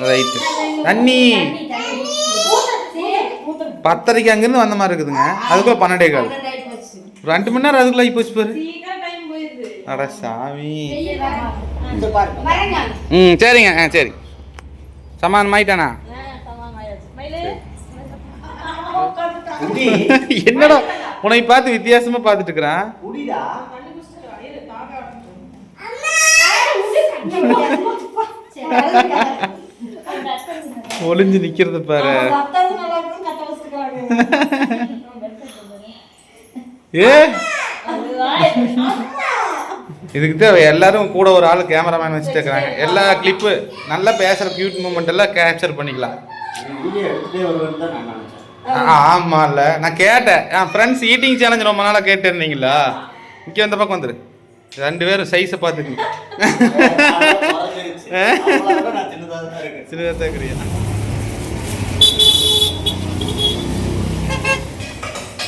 Right தண்ணி. பத்தரைக்கு அங்கேருந்து வந்த மாதிரி இருக்குதுங்க. அதுக்குள்ள பன்னெண்டே கால். ரெண்டு மணி நேரம் அதுக்குள்ள ஆகி போச்சு பாரு. அட சாமி. ம் சரிங்க. ஆ சரி. சமாதானம் ஆயிட்டானா? என்னடா? உன்னை பார்த்து வித்தியாசமா பார்த்துட்டு இருக்கிறான். ஒளிஞ்சு நிக்கிறது பாரு. ஏ? இதுக்கு தான் எல்லாரும் கூட ஒரு ஆள் கேமராமேன் வச்சுட்டு இருக்கிறாங்க. எல்லா கிளிப்பு நல்லா பேசுற கியூட் மூமெண்ட் எல்லாம் கேப்சர் பண்ணிக்கலாம். வருவேன்னு தான் நான் கேட்டேன். என் ஃப்ரெண்ட்ஸ் ஈட்டிங் சேலஞ்ச் ரொம்ப நாளாக கேட்டு இருந்தீங்களா இங்கே வந்த பக்கம் வந்துரு. ரெண்டு பேரும் சைஸை பார்த்துக்குங்க சின்னதாக தான் இருக்கிறியா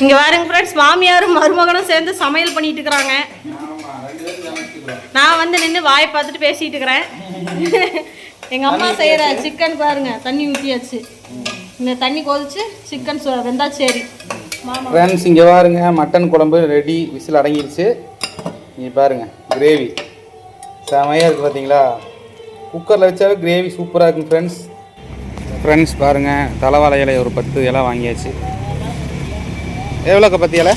இங்க பாருங்க ஃப்ரெண்ட்ஸ் மாமியாரும் மருமகனும் சேர்ந்து சமையல் பண்ணிட்டு இருக்கிறாங்க. நான் வந்து நின்று வாயை பார்த்துட்டு பேசிட்டு இருக்கிறேன். எங்க அம்மா செய்யற சிக்கன் பாருங்க தண்ணி ஊற்றியாச்சு இந்த தண்ணி கொதிச்சு சிக்கன் வெந்தா சரி. ஃப்ரெண்ட்ஸ் இங்கே பாருங்க மட்டன் குழம்பு ரெடி விசில் அடங்கிருச்சு. நீ பாருங்க கிரேவி செமையாக இருக்குது பார்த்தீங்களா குக்கரில் வச்சாவே கிரேவி சூப்பராக இருக்கும் ஃப்ரெண்ட்ஸ் ஃப்ரெண்ட்ஸ் பாருங்க தலைவாழை இலை ஒரு பத்து இலை வாங்கியாச்சு. எவ்வளோக்கா பத்து இலை?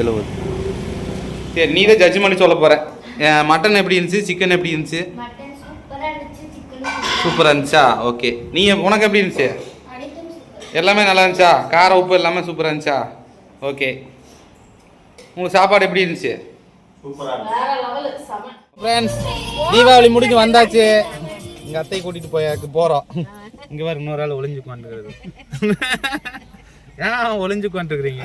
எழுபது. சரி நீ தான் ஜட்ஜ் பண்ணி சொல்ல போகிற மட்டன் எப்படி இருந்துச்சு? சிக்கன் எப்படி இருந்துச்சு? மட்டன் சூப்பரா இருந்துச்சு சிக்கன் சூப்பராக இருந்துச்சா? ஓகே நீ உனக்கு எப்படி இருந்துச்சு? எல்லாமே நல்லா இருந்துச்சா? கார உப்பு எல்லாமே சூப்பராக இருந்துச்சா? ஓகே உங்களுக்கு சாப்பாடு எப்படி இருந்துச்சு? சூப்பரா ஃப்ரெண்ட்ஸ் தீபாவளி முடிஞ்சு வந்தாச்சு. எங்கள் அத்தை கூட்டிகிட்டு போயாக்கு போகிறோம் இங்கே வேறு இன்னொரு ஆள் ஒளிஞ்சு உட்காந்துருக்குறது ஏன் ஒளிஞ்சு உட்காந்துருக்குறீங்க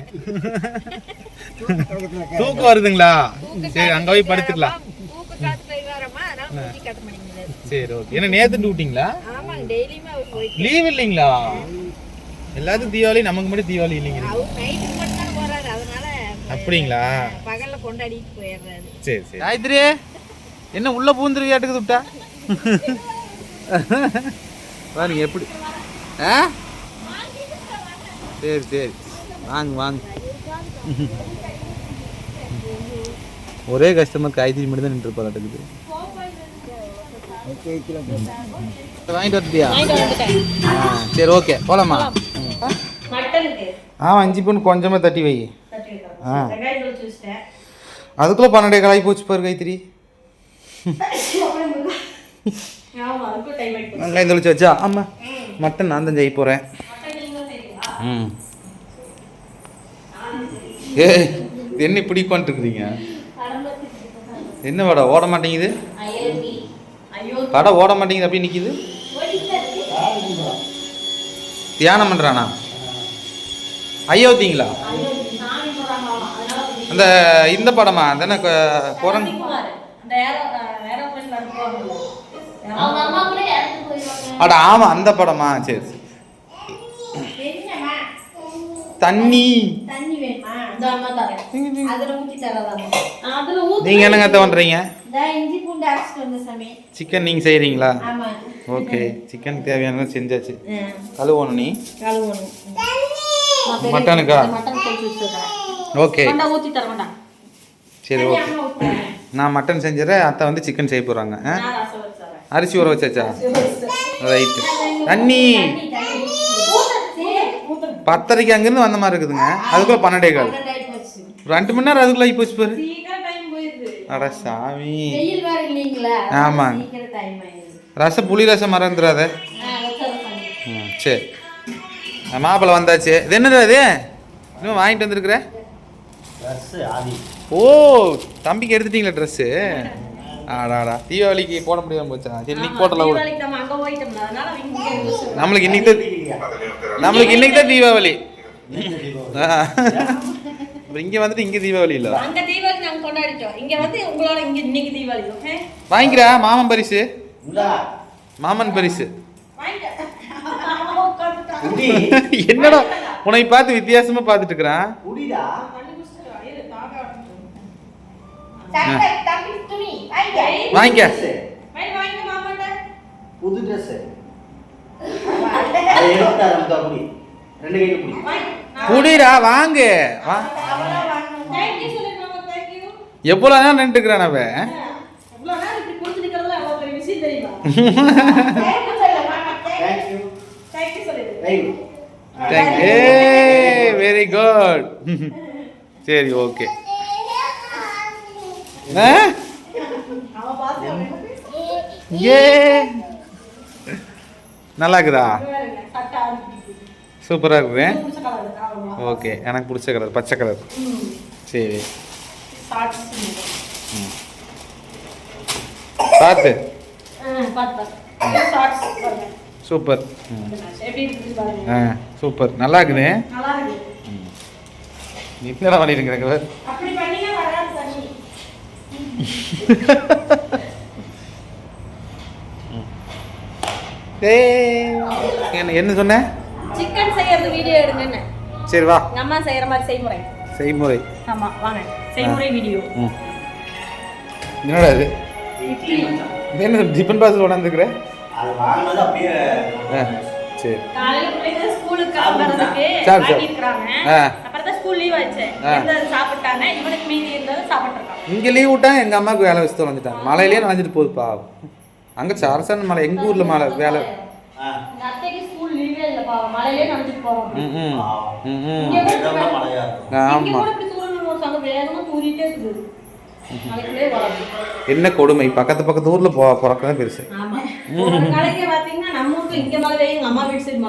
தூக்கம் வருதுங்களா? சரி அங்கே போய் படுத்துக்கலாம். சரி ஓகே என்ன நேற்று டூட்டிங்களா லீவ் இல்லைங்களா? எல்லாத்துக்கும் தீபாவளி நமக்கு மட்டும் தீபாவளி இல்லைங்க அப்படிங்களா? பகல்ல கொண்டாடிட்டு போயிடுறாரு. சரி சரி. காயத்ரி என்ன உள்ள பூந்துருவியாட்டுக்கு விட்டா பாருங்க எப்படி? ஆ? சரி சரி. வாங்க வாங்க. ஒரே கஸ்டமர் காய்கறி மட்டும் தான் நின்று போராட்டுக்குது வாங்கிட்டு வரட்டியா ஆ சரி ஓகே போலாமா? ஆ அஞ்சு பொண்ணு கொஞ்சமாக தட்டி வை. ஆ. அதுக்குள்ளே பன்னெண்டே கலாய் போச்சு பாரு கைத்திரி ஆமா அதுக்கும் டைம் ஆயிட்டு வெங்காயம் தெளிச்சு வச்சா? ஆமாம் மட்டன் நான் தான் செய்ய போகிறேன் ம். ஏ என்ன இப்படி உட்காந்துருக்குறீங்க என்ன வடை ஓட மாட்டேங்குது? வடை ஓட மாட்டேங்குது அப்படியே நிற்கிது தியானம் பண்ணுறானா அதனால அந்த இந்த படமா? கு- குரங்கு அட ஆமாம் அந்த படமா? சரி தண்ணி. நீங்கள் என்னங்க சாமி. சிக்கன் நீங்கள் செய்கிறீங்களா ஆமா. ஓகே சிக்கன் தேவையானது செஞ்சாச்சு. கழுவணும் நீ? மட்டனுக்கா? ஓகே சரி ஓகே நான் மட்டன் செஞ்சிடறேன் அத்தை வந்து சிக்கன் செய்ய போகிறாங்க அரிசி ஊற வச்சாச்சா? ரைட்டு தண்ணி. பத்தரைக்கு அங்கேருந்து வந்த மாதிரி இருக்குதுங்க. அதுக்குள்ள பன்னெண்டே கால் ரெண்டு மணி நேரம் அதுக்குள்ள ஆகி போச்சு பாரு. அட சாமி. ஆமாங்க. ரசம் புளி ரசம் மறந்துடாத. ம் சரி. மாப்பிள்ளை வந்தாச்சு. இது என்னது அது? இன்னும் வாங்கிட்டு வந்துருக்குற? ட்ரெஸ் ஆதி. ஓ தம்பிக்கு எடுத்துட்டீங்களா ட்ரெஸ்ஸு ஆடாடா தீபாவளிக்கு போட முடியாம போச்சா? சரி இன்னைக்கு போட்டலாம் கூட. நம்மளுக்கு இன்னைக்கு தான் நம்மளுக்கு இன்னைக்கு தான் தீபாவளி. அப்புறம் இங்கே வந்துட்டு இங்கே தீபாவளி இல்லை. அங்க தீபாவளி நாங்க கொண்டாடிட்டோம். இங்க வந்து உங்களோட இங்க இன்னைக்கு தீபாவளி ஓகே? வாங்கிக்கிறா மாமன் பரிசு? மாமன் பரிசு. என்னடா உன்னை பார்த்து வித்தியாசமா பார்த்துட்டு இருக்கிறான் குடிடா தம்பி தம்பி துணி வாங்க. புது ட்ரெஸ் அதை எடுத்து தரேன் முத்தா குடி ரெண்டு கையில குடி குடிடா வாங்கு. எவ்வளோ நேரம் நின்றுக்கிறான் அவன் வெரி குட் சரி ஓகே ஏ? நல்லா இருக்குதா சூப்பராக இருக்குது. ஓகே எனக்கு பிடிச்ச கலர் பச்சை கலர். சரி. பார்த்து சூப்பர். ம். ஆ சூப்பர். நல்லா இருக்குது நல்லா இருக்கு நீ என்னடா பண்ணிட்டு இருக்கிற அப்படி பண்ணீங்க வராது தண்ணி என்ன என்ன சொன்ன? சிக்கன் செய்யறது வீடியோ எடுங்கன்னு. சரி வா. அம்மா செய்யற மாதிரி செய்முறை. செய்முறை. ஆமா வாங்க. செய்முறை வீடியோ என்னடா இது? என்ன டிஃபன் பாக்ஸ் கொண்டாந்துருக்குற? அது வாங்கினது அப்படியே சரி. காலையில பிள்ளைங்க ஸ்கூலுக்கு கிளம்புறதுக்கு ஆ. அப்புறம் தான் ஸ்கூல் லீவ் ஆச்சு. சாப்பிட்டாங்க. இவனுக்கு மீதி இங்கே லீவ் விட்டாங்க எங்கள் அம்மாவுக்கு வேலை வச்சு தொலைஞ்சிட்டாங்க. மலையிலேயே நனைஞ்சிட்டு போகுதுப்பா அங்கே சாரசான மலை எங்கள் ஊரில் மலை வேலை? என்ன கொடுமை. பக்கத்து பக்கத்து ஊரில் போ பிறக்கதான் பெருசு.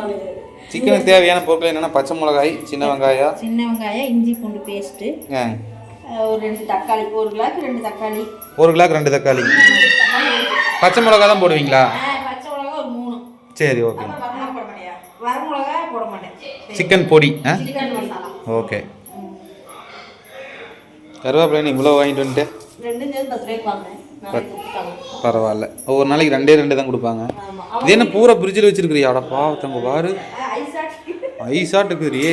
வீட்டு சிக்கனுக்கு தேவையான பொருட்கள் என்னென்னா பச்சை மிளகாய் சின்ன வெங்காயம். சின்ன வெங்காயம் இஞ்சி பூண்டு பேஸ்ட்டு ஆ, ஒரு ரெண்டு தக்காளி ஒரு கிலோக்கு ரெண்டு தக்காளி. ஒரு கிலோக்கு ரெண்டு தக்காளி. பச்சை மிளகா தான் போடுவீங்களா பச்சை மிளகா ஒரு மூணு. சரி ஓகே. வரமிளகா போட மாட்டேன். சிக்கன் பொடி ஆ? ஓகே. கருவேப்பிலை இவ்வளோ வாங்கிட்டு வந்துட்டு? பரவாயில்ல. ஒவ்வொரு நாளைக்கு ரெண்டே ரெண்டு தான் கொடுப்பாங்க. இது என்ன பூரா ஃப்ரிட்ஜில் வச்சிருக்கிறியா? அட பாவத்தங்க பாரு. ஐசாட்டி ஐசாட்டுக்குறியே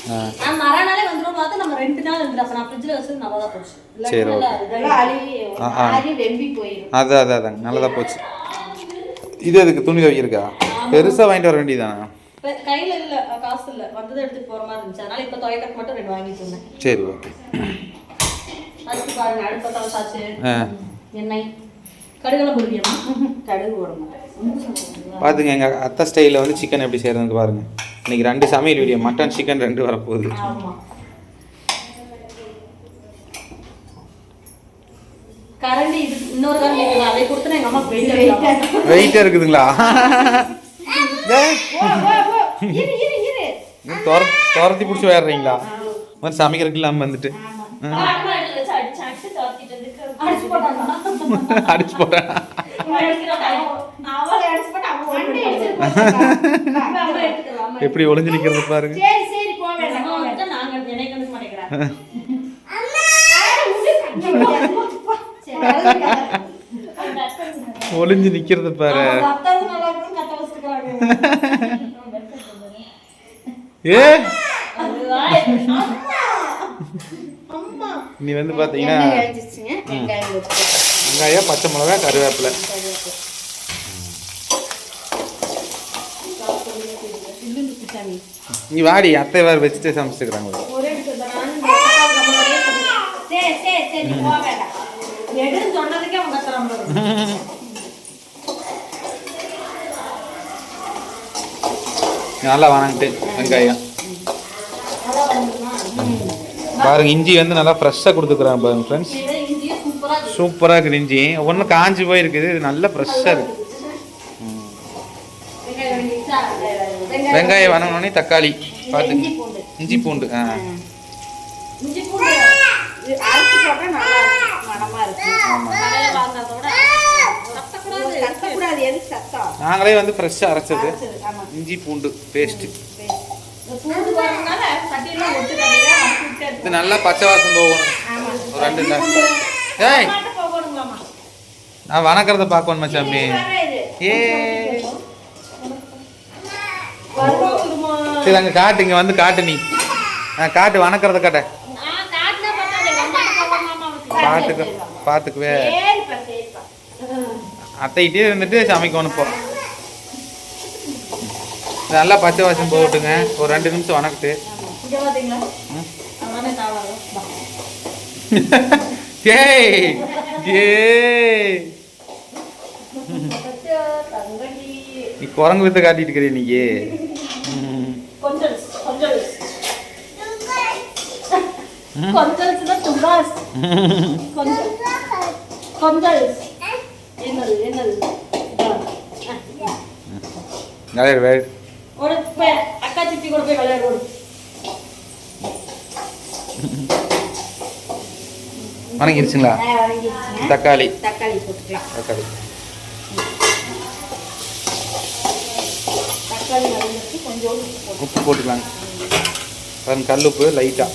வந்துடும் பார்த்து நம்ம ரெண்டு நாள் இருந்துட்டு அப்போ நான் ஃப்ரிட்ஜில் வச்சது நல்லா தான் போச்சு சரி, போயிடும் அது அது அதாங்க நல்லதாக போச்சு. இது அதுக்கு துணி துவைக்கிறக்கா பெருசாக வாங்கிட்டு வர வேண்டியதானே இப்ப கையில இல்ல காசு இல்ல. வந்ததை எடுத்துட்டு போற மாதிரி இருந்துச்சு. அதனால இப்ப துவைக்கிறதுக்கு மட்டும் ரெண்டு வாங்கிட்டு வந்தேன். சரி ஓகே அதுக்கு பாருங்க அடுத்த தவசாச்சு ஆ. எண்ணெய். கடுகெல்லாம் போடுவியம்மா? கடுகு போட மாட்டேன் பார்த்துங்க எங்கள் அத்தை ஸ்டைலில் வந்து சிக்கன் எப்படி செய்கிறதுன்னு பாருங்க. இன்னைக்கு ரெண்டு சமையல் வீடியோ மட்டன் சிக்கன் ரெண்டு வரப்போகுது. ஆமா. கரண்டி இது இன்னொரு கரண்டி இருக்குது? அதை கொடுத்து எங்க அம்மா வெயிட் வெயிட்டாக இருக்குதுங்களா? இரு இரு இரு. துர துரத்தி பிடிச்சி வேறுறீங்களா மாதிரி சமைக்கிறதுக்கு இல்லாமல் வந்துட்டு. அடிச்சு போட்டாங்க. நாங்க என்னை கண்டுக்க மாட்டேங்கிறேன் ஒளிஞ்சு நிற்கிறது பாரு ஏ அம்மா நீ வந்து போட்டுக்கலாம். வெங்காயம் பச்சை மிளகா கருவேப்பிலை நீ வாடி அத்தை வேறு வச்சுட்டு சமைச்சுக்கிறாங்க. நல்லா வணங்கிட்டு வெங்காயம். பாருங்க இஞ்சி வந்து நல்லா ஃப்ரெஷ்ஷாக கொடுத்துக்குறாங்க பாருங்க ஃப்ரெண்ட்ஸ். சூப்பராக இருக்குது இஞ்சி. ஒன்றும் காஞ்சி போயிருக்குது இது நல்லா ஃப்ரெஷ்ஷாக இருக்குது வெங்காயம் வணங்கினோடனே தக்காளி. பார்த்து. இஞ்சி பூண்டு. இஞ்சி பூண்டு ஆ. இஞ்சி பூண்டு அரைச்சி நல்லா இருக்கும். நாங்களே வந்து ஃப்ரெஷ்ஷாக அரைச்சது. இஞ்சி பூண்டு பேஸ்ட்டு இது. நல்லா பச்சை வாசம் போகணும். ஆமா. ஒரு ரெண்டு ஏய். நான் வணக்கறத பார்க்கணும் இது. ஏ. சரி அங்கே காட்டு இங்கே வந்து காட்டு நீ. ஆ காட்டு வணக்கறத காட்ட. பார்த்துக்க பார்த்துக்குவே அத்தைகிட்டே இருந்துட்டு சமைக்கணும் இப்போ நல்லா பச்சை வாசம் போட்டுங்க. ஒரு ரெண்டு நிமிஷம் வணக்கிட்டு. இங்க பாத்தீங்களா? அவனே தாவாகும் வா. ஏய் ஏய். நீ குரங்கு வித்த காட்டிட்டு இருக்கிற இன்னைக்கு அக்கா சித்தி கூட போய் விளையாடு ஒரு. வணங்கிருச்சுங்களா. தக்காளி. தக்காளி போட்டுக்கலாம் தக்காளி. தக்காளி வதங்கிட்டு கொஞ்சோண்டு உப்பு போட்டு உப்பு போட்டுக்கலாங்க. பாருங்க கல் உப்பு லைட்டாக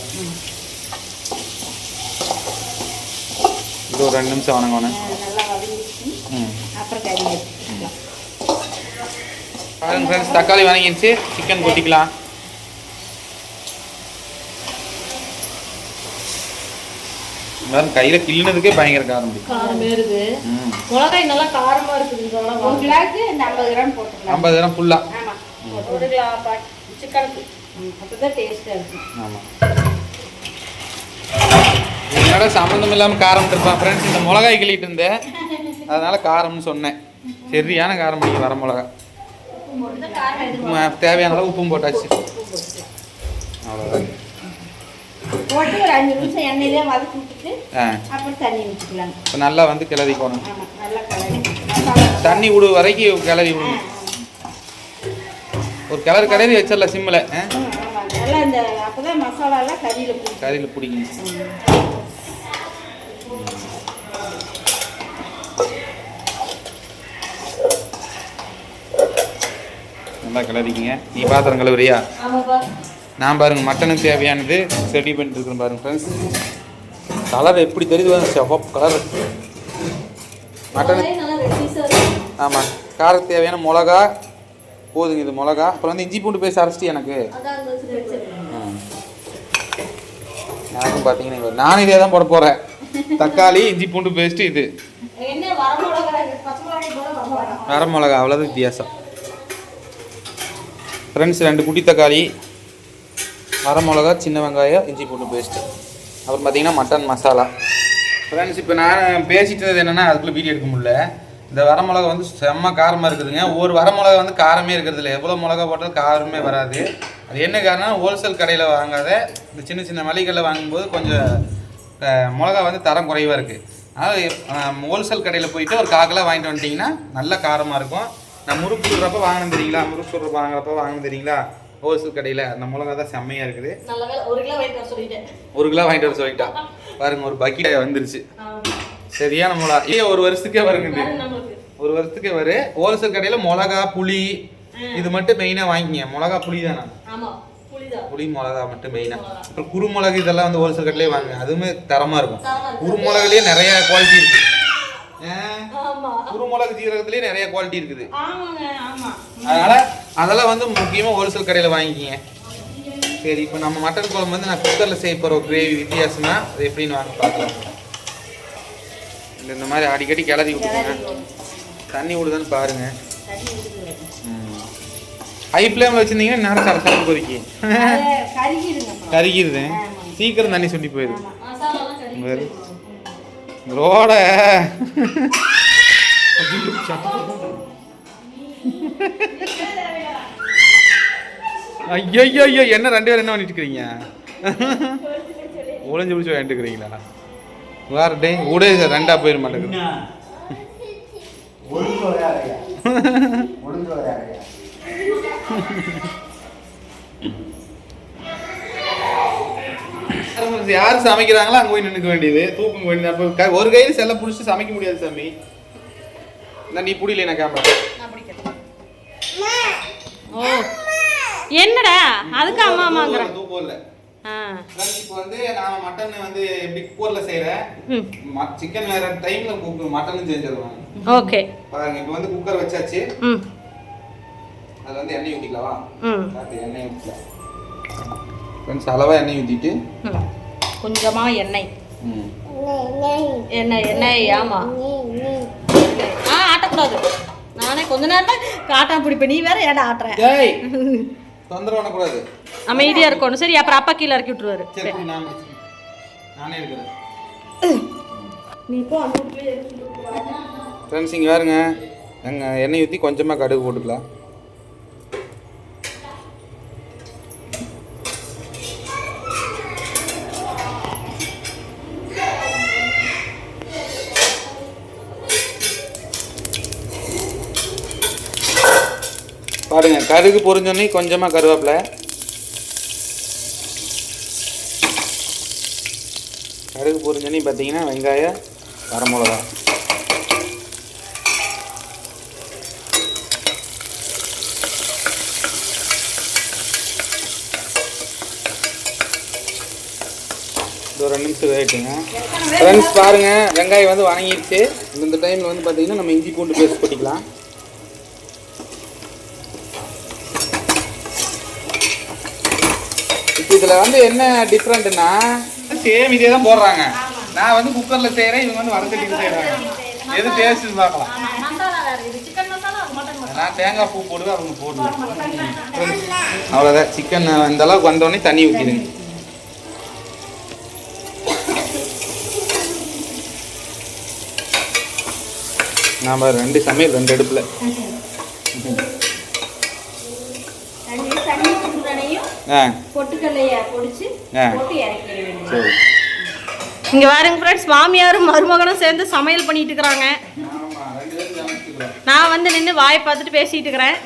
இது ஒரு ரெண்டு நிமிஷம் வதங்கிடுச்சு ம். அப்புறம் ஃப்ரெண்ட்ஸ் தக்காளி வதங்கிடுச்சு. சிக்கன் கொட்டிக்கலாம். பாருங்க கையில் கிள்ளினதுக்கே பயங்கர காரம் காரம் ம். மிளகாய் நல்லா காரமா இருக்குது ஒரு மிளகாய் கிலோவுக்கு இந்த ஐம்பது கிராம் போட்டுக்கலாம். ஐம்பது கிராம் ஃபுல்லாக ஆமா. ஒரு கிலோ சிக்கனுக்கு அப்பதான் டேஸ்டா இருக்கும். ஆமாம் என்னோட சம்மந்தம் இல்லாமல் காரம் இருப்பான் ஃப்ரெண்ட்ஸ் இந்த மிளகாய் கிள்ளிட்டு இருந்தேன். அதனால காரம்னு சொன்னேன். சரியான காரம் பிடிக்கும் வர மிளகா. இந்த காரம் எது உப்பு, தேவையான அளவு உப்பும் போட்டாச்சு. அவ்வளோதான் போட்டு ஒரு அஞ்சு நிமிஷம் எண்ணெயிலே வதக்கி விட்டுட்டு அப்புறம் தண்ணி ஊற்றிக்கலாம் இப்போ நல்லா வந்து கிளறிக்கணும் தண்ணி விடு வரைக்கும் கிளறி விடணும் ஒரு கிளறு கிளறி வச்சிடல சிம்மில். நல்லா இந்த எல்லாம் கறியில பிடிக்கும். கறியில் பிடிக்கும். நல்லா கிளறிக்கிங்க. நீ பாத்திரம் கழுவுறியா? ஆமாப்பா. நான் பாருங்க மட்டனுக்கு தேவையானது ரெடி பண்ணிட்டு இருக்கிறேன் பாருங்க ஃப்ரெண்ட்ஸ் கலர் எப்படி தெரியுது செவப்பு கலர் இருக்கு. ஆமாம் காரத்துக்கு தேவையான மிளகா போதுங்க இது மிளகா. அப்புறம் வந்து இஞ்சி பூண்டு பேஸ்ட் அரைச்சிட்டு எனக்கு. எனக்கும் பார்த்தீங்கன்னா நானும் இதே தான் போட போகிறேன் தக்காளி இஞ்சி பூண்டு பேஸ்ட்டு இது. வர மிளகா அவ்வளோதான் வித்தியாசம். ஃப்ரெண்ட்ஸ் ரெண்டு குட்டி தக்காளி வரமிளகா சின்ன வெங்காயம் இஞ்சி பூண்டு பேஸ்ட்டு அப்புறம் பார்த்தீங்கன்னா மட்டன் மசாலா ஃப்ரெண்ட்ஸ் இப்போ நான் பேசிட்டு இருந்தது என்னென்னா அதுக்குள்ளே வீடியோ எடுக்க முடியல. இந்த வர மிளகா வந்து செம்ம காரமாக இருக்குதுங்க. ஒரு வர மிளகா வந்து காரமே இருக்கிறது இல்லை எவ்வளோ மிளகா போட்டாலும் காரமே வராது. அது என்ன காரணம் ஹோல்சேல் கடையில் வாங்காத இந்த சின்ன சின்ன மளிகைகளில் வாங்கும்போது கொஞ்சம் மிளகா வந்து தரம் குறைவாக இருக்குது அதனால் ஹோல்சேல் கடையில் போயிட்டு ஒரு காக்கெல்லாம் வாங்கிட்டு வந்துட்டிங்கன்னா நல்ல காரமாக இருக்கும். நான் முறுக்கு சுடுறப்ப வாங்கினது தெரியுங்களா? முறுக்கு சுடுறப்ப வாங்குறப்ப வாங்கினது தெரியுங்களா? ஹோல்சேல் கடையில் அந்த மிளகா தான் செம்மையாக இருக்குது. ஒரு கிலோ வாங்கிட்டு வர சொல்லிட்டா. பாருங்க ஒரு பக்கெட் வந்துருச்சு. சரியான மிளகா. ஏ ஒரு வருஷத்துக்கே வருங்க ஒரு வருஷத்துக்கே வரு. ஹோல்சேல் கடையில் மிளகா புளி இது மட்டும் மெயினாக வாங்கிங்க மிளகா புளி தானே? புளி மிளகா மட்டும் மெயினாக அப்புறம் குறுமிளகு இதெல்லாம் வந்து ஹோல்சேல் கடையிலே வாங்க அதுவுமே தரமாக இருக்கும். குறுமிளகுலேயே நிறைய குவாலிட்டி இருக்கு. குறுமிளகு ஜீரகத்துலேயே நிறைய குவாலிட்டி இருக்குது. அதனால அதெல்லாம் வந்து முக்கியமாக ஹோல்சேல் கடையில் வாங்கிக்கிங்க. சரி இப்போ நம்ம மட்டன் குழம்பு வந்து நான் குக்கரில் செய்ய போகிற கிரேவி வித்தியாசமா அது எப்படின்னு வாங்க பார்க்கலாம். இந்த மாதிரி அடிக்கடி கிளறி விட்டுருங்க தண்ணி விடுதான்னு பாருங்க. ஹை ஃப்ளேமில் வச்சுருந்தீங்கன்னா நேரம் அதை கருகிடுங்க அப்புறம். கருகிடுது சீக்கிரம் தண்ணி சுண்டி போயிடுது ரோட. ஐயோ ஐயோ என்ன ரெண்டு பேரும் என்ன பண்ணிட்டு இருக்கிறீங்க ஒளிஞ்சு பிடிச்சி வாங்கிட்டு வேற டே ஊடே ரெண்டா போயிட மாட்டேங்குது. யார் சமைக்கிறாங்களோ அங்கே போய் நின்றுக்க வேண்டியது. தூக்கம் வேண்டியது. அப்போ ஒரு கையில் செல்ல பிடிச்சி சமைக்க முடியாது சாமி. இந்த நீ புடியல நான் கேமரா. நான் பிடிக்கிறேன் ஓ. என்னடா? அதுக்கு அம்மா அம்மாங்கிறேன் தூக்கம் இல்லை இப்போ வந்து நான் மட்டன் வந்து எப்படி குக்கரில் செய்கிறேன் ம். சிக்கன் வேற டைமில் குக் மட்டனும் செஞ்சிருவேன் ஓகே. பாருங்க இப்போ வந்து குக்கர் வச்சாச்சு. ம். அதில் வந்து எண்ணெய் ஊற்றிக்கலாமா ம். பார்த்து எண்ணெய் ஊற்றிக்கலாம் ஃப்ரெண்ட்ஸ் அளவாக எண்ணெய் ஊற்றிட்டு ம். கொஞ்சமா எண்ணெய். எண்ணெய் எண்ணெய் ஆமா. ஆ ஆட்டக்கூடாது. நானே கொஞ்ச நேரம் தான் காட்டாம பிடிப்ப நீ வேற ஏடா ஆட்டுற? ஏய் தொந்தரவு பண்ணக்கூடாது. அமைதியா இருக்கணும். சரி அப்புறம் அப்பா கீழே இறக்கி விட்டுருவாரு. நான் எடுக்கிறேன். நீ போ ஃப்ரெண்ட்ஸ் இங்கே பாருங்க. நாங்கள் எண்ணெய் ஊற்றி கொஞ்சமாக கடுகு போட்டுக்கலாம். பாருங்க கடுகு பொரிஞ்சோன்னே கொஞ்சமாக கருவேப்பிலை. கடுகு பொரிஞ்சோன்னே பார்த்தீங்கன்னா வெங்காயம் வரமிளகா. ஒரு ரெண்டு நிமிஷம் வேகட்டுங்க ஃப்ரெண்ட்ஸ் பாருங்க வெங்காயம் வந்து வணங்கிடுச்சு. இந்த டைமில் வந்து பார்த்தீங்கன்னா நம்ம இஞ்சி பூண்டு பேஸ்ட் போட்டிக்கலாம் இதில் வந்து என்ன டிஃப்ரெண்ட்னா சேம் இதே தான் போடுறாங்க. நான் வந்து குக்கரில் செய்கிறேன் இவங்க வந்து வடச்சட்டியில் செய்கிறாங்க எது டேஸ்ட்னு பார்க்கலாம். நான் தேங்காய் பூ போடுவேன் அவங்க போடுவேன் அவ்வளோதான் சிக்கன் இந்த அளவுக்கு வந்தோடனே தண்ணி ஊற்றிடுங்க நாம் ரெண்டு சமையல் ரெண்டு அடுப்பில் தண்ணி தண்ணி சுடுதனையும் ஆ பொட்டுக்கல்லைய பொடிச்சு. போட்டு சரி. இங்க பாருங்க ஃப்ரெண்ட்ஸ் மாமியாரும் மருமகனும் சேர்ந்து சமையல் பண்ணிட்டு இருக்கிறாங்க. நான் வந்து நின்று வாயை பார்த்துட்டு பேசிட்டு இருக்கிறேன்.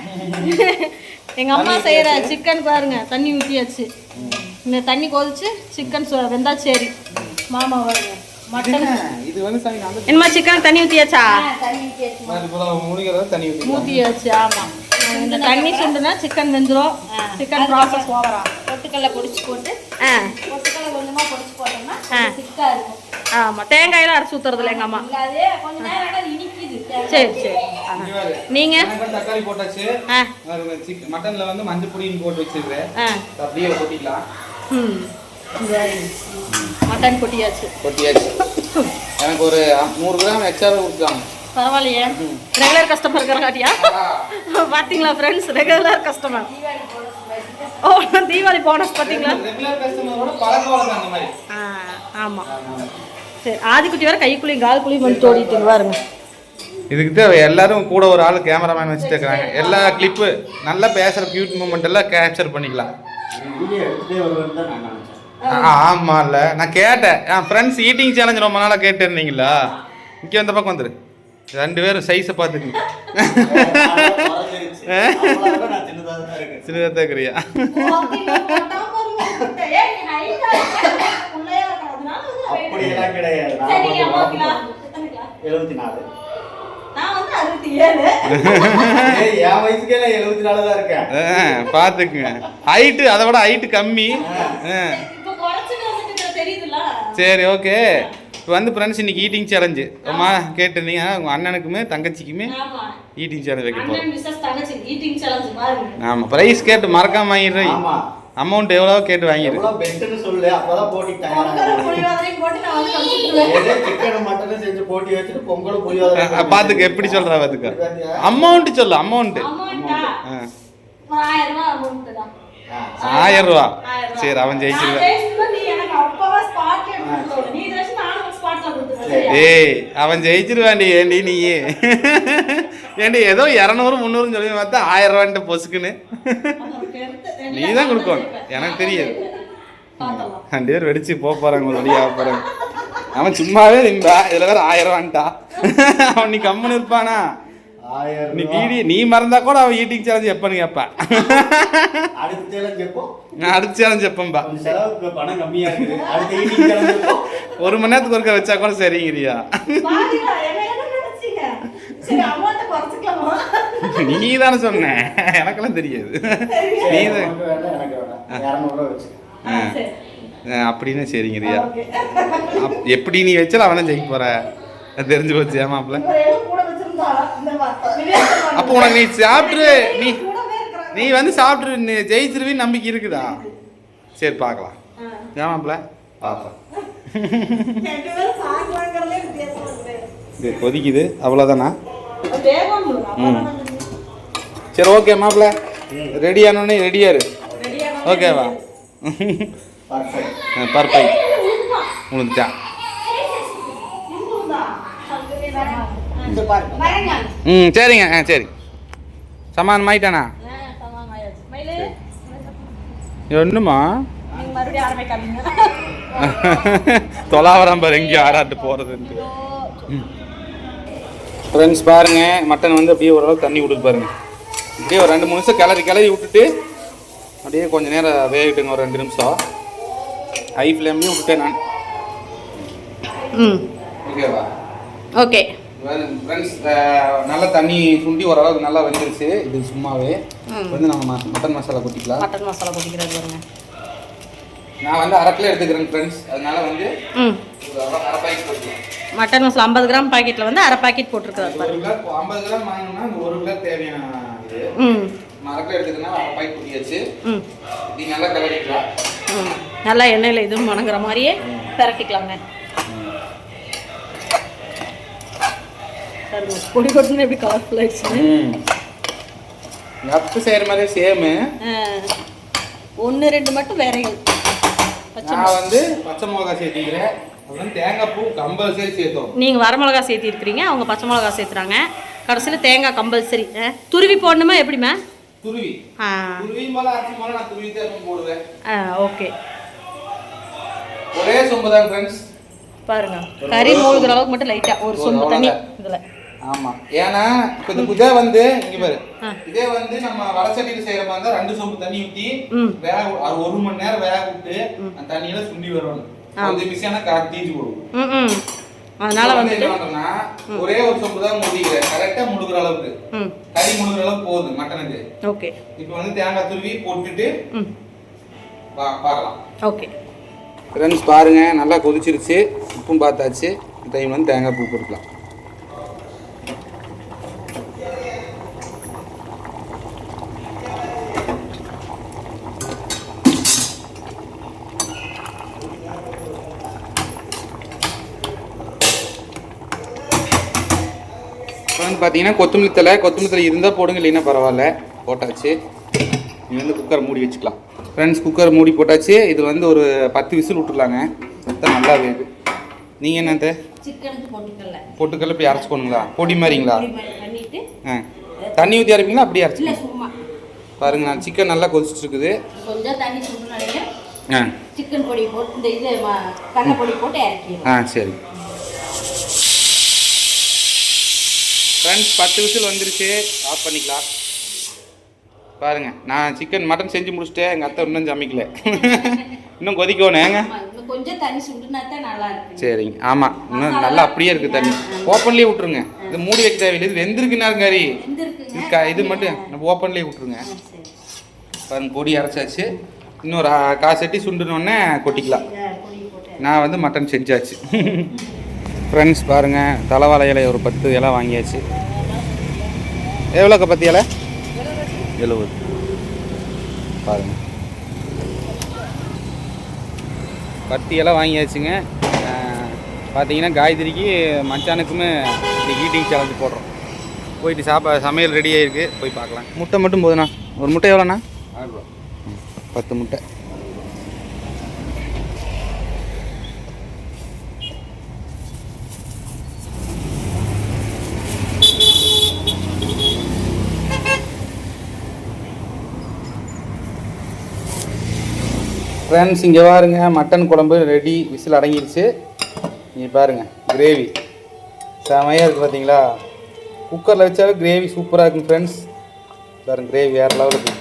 எங்க அம்மா செய்யற சிக்கன் பாருங்க தண்ணி ஊற்றியாச்சு இந்த தண்ணி கொதிச்சு சிக்கன் வெந்தா சரி. மாமா பாருங்க மட்டன் என்னமா சிக்கன் தண்ணி ஊற்றியாச்சா ஊற்றியாச்சு ஆமா. இந்த தண்ணி சுண்டுனா சிக்கன் வெந்துடும் சிக்கன் ப்ராசஸ் ஓவரா பொட்டுக்கல்ல பொடிச்சு போட்டு ஆ. பொட்டுக்கல்ல கொஞ்சமா பொடிச்சு போட்டோம்னா ஆ. திக்கா இருக்கும். ஆமா தேங்காயெல்லாம் அரைச்சி ஊத்துறதுல எங்க அம்மா. சரி சரி. நீங்க? தக்காளி போட்டாச்சு. மட்டனில் வந்து மஞ்சள் பொடின்னு போட்டு வச்சிருக்கேன் அப்படியே கொட்டிக்கலாம் ம். மட்டன் கொட்டியாச்சு. கொட்டியாச்சு. எனக்கு ஒரு நூறு கிராம் எக்ஸ்ட்ரா கொடுத்துருவாங்க பரவாயில்லையே. ரெகுலர் கஸ்டமர் இருக்கிறங்காட்டியா? பார்த்தீங்களா ஃப்ரெண்ட்ஸ் ரெகுலர் கஸ்டமர் ஓ தீபாவளி போனஸ் பார்த்தீங்களா ஆ ஆமாம் சரி ஆதிக்குட்டி வேற கைக்குள்ளேயும் கால் குழியும் வந்து தோடிட்டு பாருங்க. இதுக்கு தான் எல்லாரும் கூட ஒரு ஆள் கேமராமேன் வச்சுட்டு இருக்கிறாங்க எல்லா கிளிப்பு நல்லா பேசுகிற கியூட் மூமெண்ட் எல்லாம் கேப்சர் பண்ணிக்கலாம். வருவேன்னு தான் நான் கேட்டேன். என் ஃப்ரெண்ட்ஸ் ஈட்டிங் சேலஞ்ச் ரொம்ப நாளாக கேட்டு இருந்தீங்களா இங்கே அந்த பக்கம் வந்துரு. ரெண்டு பேரும் சைஸை பார்த்துக்குங்க சின்னதாக இருக்கிறியா. எழுபத்தி நாலு ஹைட்டு அதை விட ஹைட்டு கம்மி. சரி ஓகே இப்போ வந்து ஃப்ரெண்ட்ஸ் இன்னைக்கு ஈட்டிங் சேலஞ்சு அம்மா கேட்டிருந்தீங்க உங்கள் அண்ணனுக்குமே தங்கச்சிக்குமே ஈட்டிங் சேலஞ்ச் வைக்க அண்ணன் போகிறோம் மிஸ்ஸஸ் தங்கச்சி ஈட்டிங் சேலஞ்ச் பாருங்க ஆமாம் ப்ரைஸ் கேட்டு மறக்காம வாங்கிடுறேன். ஆமா. அமௌண்ட் எவ்வளோ கேட்டு வாங்கிடு. பார்த்துக்க எப்படி சொல்கிறா பார்த்துக்க அமௌண்ட் சொல்லு அமௌண்ட்டு ஆயிரம் ரூபா. சரி அவன் நான் ஜெயிச்சிருவேன் ஏய் அவன் ஜெயிச்சிருவாண்டி ஏண்டி நீ? ஏண்டி ஏதோ இரநூறு முந்நூறுன்னு சொல்லி பார்த்தா ஆயிரம் ரூபான்ட்டு பொசுக்குன்னு. நீ தான் கொடுக்கணும். எனக்கு தெரியாது. ரெண்டு பேர் வெடிச்சு போக போறாங்க ஒரு வழியாக போறாங்க. அவன் சும்மாவே நின்றா இதுல வேற ஆயிரம் ரூபான்ட்டா. அவன் நீ கம்முன்னு இருப்பானா? நீ. வீடி நீ மறந்தா கூட அவன் ஈட்டிங் சேலஞ்ச் எப்பன்னு கேட்பான் அடுத்த சேலஞ்ச் எப்போ? நான் அடுத்த சேலஞ்ச் எப்பம்பா கொஞ்சம் செலவுக்கு பணம் கம்மியா இருக்குது அடுத்த ஈட்டிங் சேலஞ்ச் எப்போ? ஒரு மணி நேரத்துக்கு ஒருக்க வச்சா கூட சரிங்கிறியா? நீ தானே சொன்ன. எனக்கெல்லாம் தெரியாது. நீ தான். அப்படின்னு சரிங்கிறியா? எப்படி நீ வச்சாலும் அவன் ஜெயிக்க போற. தெரிஞ்சு போச்சு ஏமாப்ல அப்போ உனக்கு நீ சாப்பிட்டு நீ. நீ வந்து சாப்பிட்டு நீ ஜெயிச்சிருவின்னு நம்பிக்கை இருக்குதா? சரி பார்க்கலாம். ஏமாப்ல பார்ப்போம். இது கொதிக்குது அவ்வளோதானா ம். சரி ஓகே மாப்பிள்ள ரெடி ஆனோடனே ரெடியாரு ஓகேவா? பர்ஃபெக்ட் பர்ஃபெக்ட் முடிஞ்சான் இந்த பாருங்க வரேங்க ம் சரிங்க. ஆ சரி. நீங்க மறுபடியும் ஆரம்பிக்காதீங்க. தொலாவரம் பாரு எங்கேயும் ஆராட்டு போகிறதுன்ட்டு ஃப்ரெண்ட்ஸ் பாருங்க. மட்டன் வந்து அப்படியே ஓரளவு தண்ணி விட்டுட்டு பாருங்க. அப்படியே ஒரு ரெண்டு மூணு நிமிஷம் கிளறி கிளறி விட்டுட்டு அப்படியே கொஞ்ச நேரம் வேகட்டுங்க ஒரு ரெண்டு நிமிஷம். ஹை ஃப்ளேம்லேயும் விட்டுட்டேன் நான். ம். ஓகேவா? ஓகே. ஃப்ரெண்ட்ஸ் நல்லா தண்ணி சுண்டி ஓரளவுக்கு நல்லா வெந்துருச்சு. இது சும்மாவே. வந்து நம்ம மட்டன் மசாலா கொட்டிக்கலாம். மட்டன் மசாலா கொதிக்கிறது பாருங்க. நான் வந்து அரை கிலோ எடுத்துக்கிறேன் ஃப்ரெண்ட்ஸ் அதனால வந்து அரை பாக்கெட் போட்டுக்கலாம் மட்டன் மசாலா ஐம்பது கிராம் பாக்கெட்டில் வந்து அரை பாக்கெட் போட்டிருக்காரு ஐம்பது கிராம் வாங்கினோம்னா ஒரு கிலோ தேவையான இது. அரை கிலோ அரை பாக்கெட் கொட்டியாச்சு. ம். இது நல்லா கலரிக்கலாம் நல்லா எண்ணெயில் இதுவும் வணங்குற மாதிரியே பிரட்டிக்கலாங்க. பொடி கொட்டுன்னு எப்படி கலர்ஃபுல் ஆயிடுச்சு? அப்பு செய்கிற மாதிரி சேமு ஒன்று ரெண்டு மட்டும் பச்சை நான் வந்து பச்சை மிளகா சேர்த்திக்கிறேன். அப்புறம் தேங்காய் பூ கம்பல்சரி சேர்த்தோம். நீங்கள் வரமிளகா சேர்த்திருக்கிறீங்க அவங்க பச்சை மிளகா சேர்த்துறாங்க. கடைசியில் தேங்காய் கம்பல்சரி துருவி போடணுமா எப்படிம்மா துருவி. ஆ. துருவி போல அரைச்சி போல நான் துருவி தான் போடுவேன். ஆ ஓகே. ஒரே சொம்பு தான் ஃப்ரெண்ட்ஸ் பாருங்க கறி மூழ்கிற அளவுக்கு மட்டும் லைட்டாக ஒரு சொம்பு தண்ணி இதில். ஆமா. ஏன்னா இப்போ இந்த இதே வந்து இங்க பாரு. இதே வந்து நம்ம வடச்சட்டியில் செய்யற மாதிரி இருந்தா ரெண்டு சொம்பு தண்ணி ஊத்தி ம். வேக அது ஒரு மணி நேரம் வேக விட்டு அந்த தண்ணியில சுண்டி வரணும் கொஞ்சம் மிஷியான கார் தீஞ்சு போடும். ம் ம். அதனால வந்துட்டு என்ன பண்றேன்னா ஒரே ஒரு சொம்பு தான் மூடிக்கிறேன் கரெக்டா முழுகிற அளவுக்கு. கறி முழுகிற அளவுக்கு போகுது மட்டனுக்கு. ஓகே. இப்போ வந்து தேங்காய் துருவி போட்டுட்டு பார்க்கலாம். ஓகே. ஃப்ரெண்ட்ஸ் பாருங்க. நல்லா கொதிச்சிருச்சு. உப்பும் பார்த்தாச்சு. டைம் வந்து தேங்காய் பூ போட்டுக்கலாம். பார்த்தீங்கன்னா கொத்தமல்லி தலை கொத்தமல்லி தலை இருந்தால் போடுங்க இல்லைன்னா பரவாயில்ல. போட்டாச்சு. நீ வந்து குக்கர் மூடி வச்சுக்கலாம். ஃப்ரெண்ட்ஸ் குக்கர் மூடி போட்டாச்சு. இது வந்து ஒரு பத்து விசில் விட்டுருலாங்க தான் நல்லா வேகு. நீங்கள் என்னத்த பொட்டுக்கல்ல இப்படி அரைச்சிக்கணுங்களா பொடி மாதிரிங்களா ஆ. தண்ணி ஊற்றி அரைப்பீங்களா? அப்படியே அரைச்சிக்கலாம் சும்மா. பாருங்க நான் சிக்கன் நல்லா கொதிச்சுட்டு இருக்குது. ஆ. சிக்கன் பொடி போட்டு இந்த இது கடலை பொடி போட்டு ஆ சரி. ஃப்ரெண்ட்ஸ் பத்து விசில் வந்துருச்சு. ஆஃப் பண்ணிக்கலாம். பாருங்க நான் சிக்கன் மட்டன் செஞ்சு முடிச்சிட்டேன் எங்கள் அத்தை இன்னும் சமைக்கல. இன்னும் கொதிக்கணும் ஏங்க? கொஞ்சம் தண்ணி சுடுனா தான் நல்லா இருக்கு. சரிங்க ஆமாம் இன்னும் நல்லா அப்படியே இருக்குது தண்ணி. ஓப்பன்லேயே விட்ருங்க இது மூடி வைக்க தேவையில்லை. இது வெந்திருக்குன்னா கறி இது மட்டும். நம்ம ஓப்பன்லேயே விட்ருங்க சரி. பாருங்க பொடி அரைச்சாச்சு. இன்னொரு ஆ, கால் சட்டி சுண்டுனோடனே கொட்டிக்கலாம். நான் வந்து மட்டன் செஞ்சாச்சு. ஃப்ரெண்ட்ஸ் பாருங்கள் தலைவாழை இலை ஒரு பத்து இலை வாங்கியாச்சு. எவ்வளோக்க பத்து இலை? எழுபது. பாருங்க. பத்து இலை வாங்கியாச்சுங்க. பார்த்தீங்கன்னா காயத்ரிக்கு மச்சானுக்குமே இந்த ஈட்டிங் சேலஞ்சு போடுறோம். போயிட்டு சாப்பா சமையல் ரெடி ஆயிருக்கு. போய் பார்க்கலாம். முட்டை மட்டும் போதுண்ணா. ஒரு முட்டை எவ்வளோண்ணா? பத்து முட்டை. ஃப்ரெண்ட்ஸ் இங்கே பாருங்க. மட்டன் குழம்பு ரெடி விசில் அடங்கிடுச்சு இங்கே பாருங்க. கிரேவி செமையாக இருக்குது பார்த்தீங்களா குக்கரில் வச்சாவே கிரேவி சூப்பராக இருக்கும் ஃப்ரெண்ட்ஸ் பாருங்க கிரேவி வேறு லெவல் இருக்குது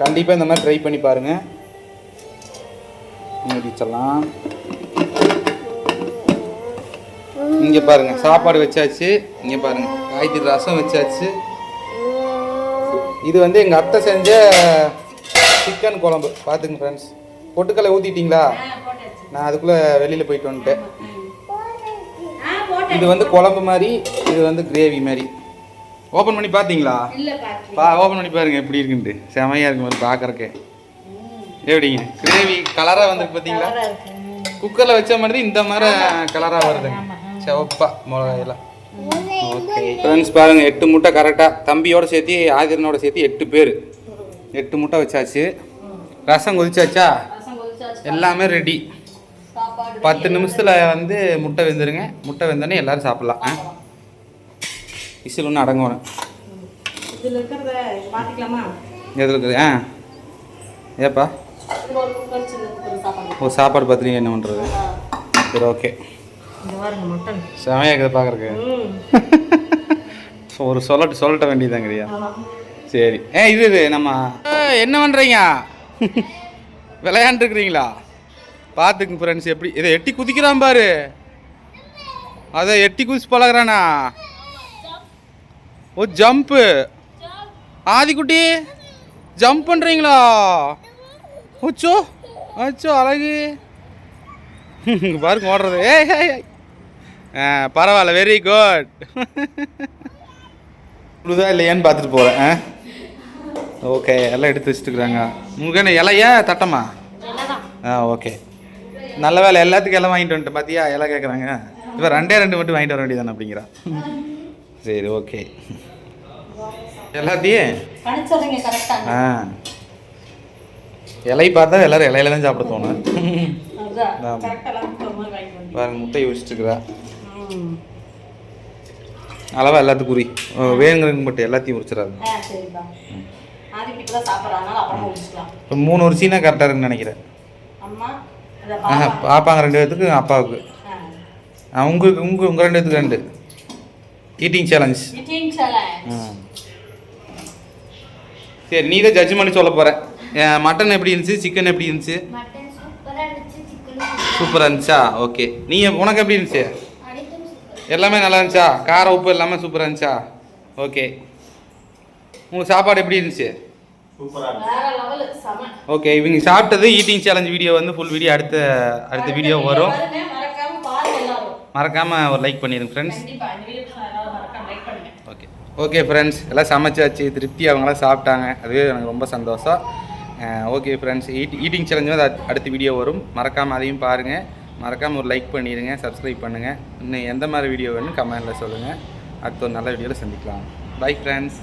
கண்டிப்பாக இந்த மாதிரி ட்ரை பண்ணி பாருங்கள் முடிச்சிடலாம் இங்கே பாருங்க. சாப்பாடு வச்சாச்சு. இங்கே பாருங்கள் காய்கறி ரசம் வச்சாச்சு. இது வந்து எங்கள் அத்தை செஞ்ச சிக்கன் குழம்பு. பார்த்துங்க ஃப்ரெண்ட்ஸ் பொட்டுக்கல்லை ஊற்றிட்டீங்களா நான் அதுக்குள்ளே வெளியில் போயிட்டு வந்துட்டேன். இது வந்து குழம்பு மாதிரி இது வந்து கிரேவி மாதிரி. ஓப்பன் பண்ணி பார்த்தீங்களா? பா ஓப்பன் பண்ணி பாருங்க எப்படி இருக்குன்ட்டு. செமையாக இருக்கும் மாதிரி பார்க்கறக்கே. எப்படிங்க? கிரேவி கலராக வந்துருக்கு பார்த்தீங்களா? குக்கரில் வச்ச மாதிரி இந்த மாதிரி கலராக வருதுங்க சிவப்பா மிளகாயெல்லாம். ஓகே ஃப்ரெண்ட்ஸ் பாருங்கள் எட்டு முட்டை கரெக்டாக தம்பியோட சேர்த்து ஆதிரனோட சேர்த்து எட்டு பேர். எட்டு முட்டை வச்சாச்சு. ரசம் கொதிச்சாச்சா? எல்லாமே ரெடி பத்து நிமிஷத்தில் வந்து முட்டை வெந்துருங்க. முட்டை வெந்தோடனே எல்லாரும் சாப்பிட்லாம். ஆ? விசில் ஒன்று அடங்கணும் இதுல இருக்கிறத எதில் இருக்குது? ஆ. ஏப்பா? ஓ சாப்பாடு பார்த்துட்டு என்ன பண்ணுறது சரி ஓகே. செமையாக இருக்குது பார்க்குறக்கு ஒரு சொல்லட்டு சொல்லட்ட வேண்டியதாங்கய்யா சரி. ஏ இது இது நம்ம என்ன பண்ணுறீங்க விளையாண்டுருக்குறீங்களா? பார்த்துக்குங்க ஃப்ரெண்ட்ஸ் எப்படி இதை எட்டி குதிக்கிறான் பாரு. அதை எட்டி குதிச்சு பழகுறானா? ஓ ஜம்ப்பு ஆதிக்குட்டி ஜம்ப் பண்ணுறீங்களா ஓச்சோ அச்சோ அழகு. பாருங்க ஓடுறது. ஆ பரவாயில்ல வெரி குட் முழுதா இல்லையான்னு பார்த்துட்டு போகிறேன் ஆ? ஓகே எல்லாம் எடுத்து வச்சுட்டுக்குறாங்க உங்களுக்கு என்ன இலையா தட்டமா ஆ ஓகே. நல்ல வேலை எல்லாத்துக்கும் எல்லாம் வாங்கிட்டு வந்துட்டேன் பார்த்தியா எல்லாம் கேட்குறாங்க இப்போ ரெண்டே ரெண்டு மட்டும் வாங்கிட்டு வர வேண்டியதானே அப்படிங்கிறா. சரி ஓகே. எல்லாத்தையும்? ஆ. இலை பார்த்தா எல்லாரும் இலையில தான் சாப்பிட தோணும். பாருங்க முட்டை யோசிச்சுக்கிறா அளவா எல்லாத்துக்கும் குறி வேணுங்கிறதுக்கு மட்டும் எல்லாத்தையும் உரிச்சிடாது ஆதிக்கு இப்போ தான் சாப்பிட்றாங்க அப்புறமா முடிச்சுக்கலாம். இப்போ மூணு வருஷம்னா கரெக்டாக இருக்குன்னு நினைக்கிறேன். அம்மா ஆஹா பாப்பா. பாப்பாங்க ரெண்டு பேத்துக்கு அப்பாவுக்கு. ஆ. உங்களுக்கு உங்கள் உங்கள் ரெண்டு பேத்துக்கு ரெண்டு. ஈட்டிங் சேலஞ்ச் சரி நீ தான் ஜட்ஜ் பண்ணி சொல்ல போகிற மட்டன் எப்படி இருந்துச்சு சிக்கன் எப்படி இருந்துச்சு? மட்டன் சூப்பராக இருந்துச்சு ஓகே நீ உனக்கு எப்படி இருந்துச்சு? எல்லாமே நல்லா இருந்துச்சா? கார உப்பு எல்லாமே சூப்பராக இருந்துச்சா? ஓகே உங்களுக்கு சாப்பாடு எப்படி இருந்துச்சு? ஓகே இவங்க சாப்பிட்டது ஈட்டிங் சேலஞ்ச் வீடியோ வந்து ஃபுல் வீடியோ அடுத்த அடுத்த வீடியோ வரும். பாருங்க, மறக்காம பாருங்க எல்லாரும். மறக்காமல் ஒரு லைக் பண்ணிடுங்க ஃப்ரெண்ட்ஸ் கண்டிப்பா இந்த வீடியோ எல்லாரும் மறக்காம லைக் பண்ணுங்க. ஓகே ஓகே ஃப்ரெண்ட்ஸ் எல்லாம் சமைச்சாச்சு திருப்தி. அவங்களாம் சாப்பிட்டாங்க. அதுவே எனக்கு ரொம்ப சந்தோஷம். Okay friends eat eating challenge வந்து அட்- அடுத்த வீடியோ வரும். மறக்காமல் அதையும் பாருங்கள் மறக்காமல் ஒரு லைக் பண்ணிடுங்க சப்ஸ்கிரைப் பண்ணுங்கள் இன்னும் எந்த மாதிரி வீடியோ வேணும் கமெண்டில் சொல்லுங்கள் அடுத்த ஒரு நல்ல வீடியோவில் சந்திக்கலாம். Bye friends